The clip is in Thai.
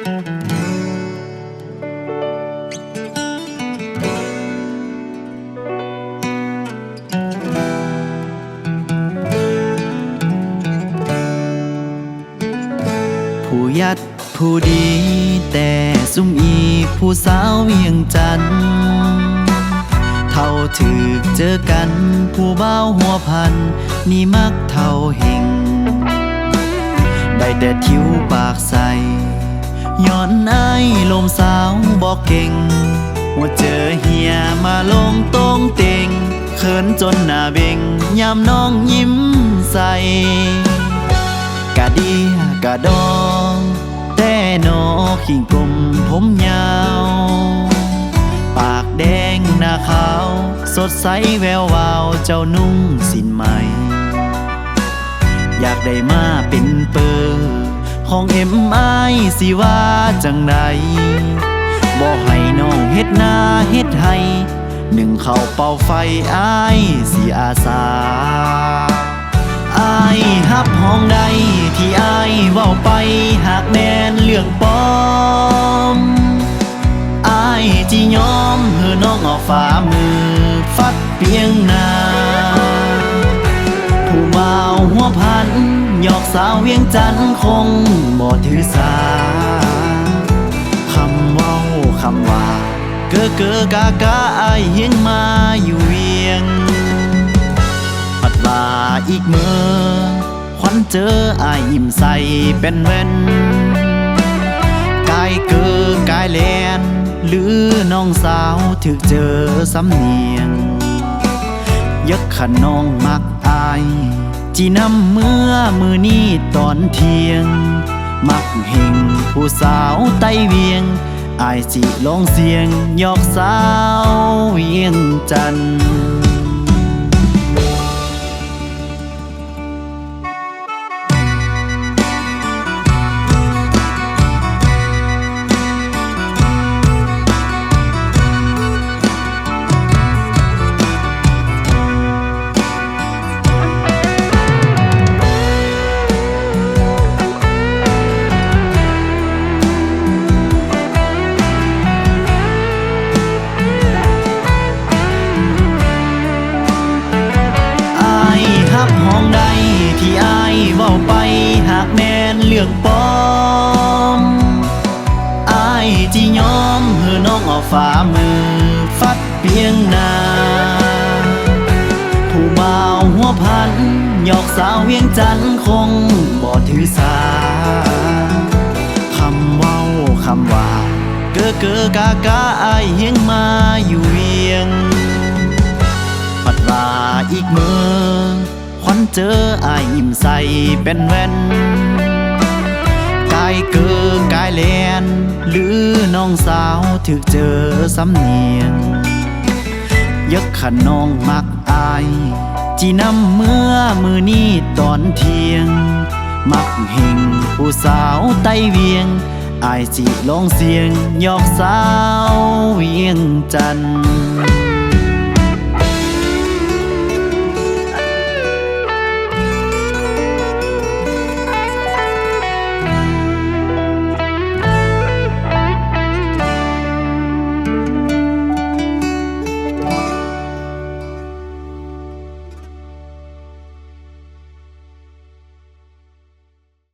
ผู้ยัดผู้ดี แต่ซุ่มอีผู้สาวเวียงจันเท่าถือเจอกัน ผู้เบ้าหัวพัน นี่มักเท่าเห็งได้แต่ทิวปากใส ย้อนไอ้ายลมสาวบอกเก่ง ว่าเจอเฮียมาลงตรงเต็งเขินจนหน้าเบ่งยามน้องยิ้มใสกะดีกะดองแต่นอขิงกลมผมยาว ปากแดงหน้าขาว สดใสแวววาวเจ้านุ่งสินไหมอยากได้มาเป็นเปอร์ ของเอ็มไอสิว่าจังใดบอกให้น้องเฮ็ดนาเฮ็ดให้หนึ่งเข้าเป่าไฟไอสิอาสาไอฮับห้องใดที่ไอเว้าไปหากแมนเรื่องปอมไอจียอมเฮอน้องเอาฝ่ามือ ฟัดเปียงหนา หยอกสาวเวียงจันทน์คงบ่ถือสาคำเว้าคำว่า เกอเกอกากาอเฮียงมาอยู่เวียง ปัดว่าอีกเมื่อควันเจอไอายยิ้มใสเป็นเว้นกายเกอกายแลนหรือน้องสาวถึกเจอสำเนียงยักขน้องมักอาย จีนำเมื่อมือนี้ตอนเที่ยง มักเห็งผู้สาวไตเวียง อายสิลองเสียง ยอกสาวเวียงจันทร์ายเว้าไปหากแมนเรื่องปอมอายจียอมเฮือน้องเอาฝ่ามือ ฟัดเปียงนาผู้บ่าวหัวพันหยอกสาวเวียงจันคงบ่ถือสาคำเว้าคำว่า เกอเกอกากาอายเฮียงมาอยู่ เจออายยิ้มใส่เป็นแว่นกายเกินกายแลนหรือน้องสาวถึกเจอสำเนียงยักขน้องมักอายจีนำเมื่อมือนี้ตอนเที่ยง มักเห็งผู้สาวไตเวียงอายสิลองเสียงยอกสาวเวียงจันทน์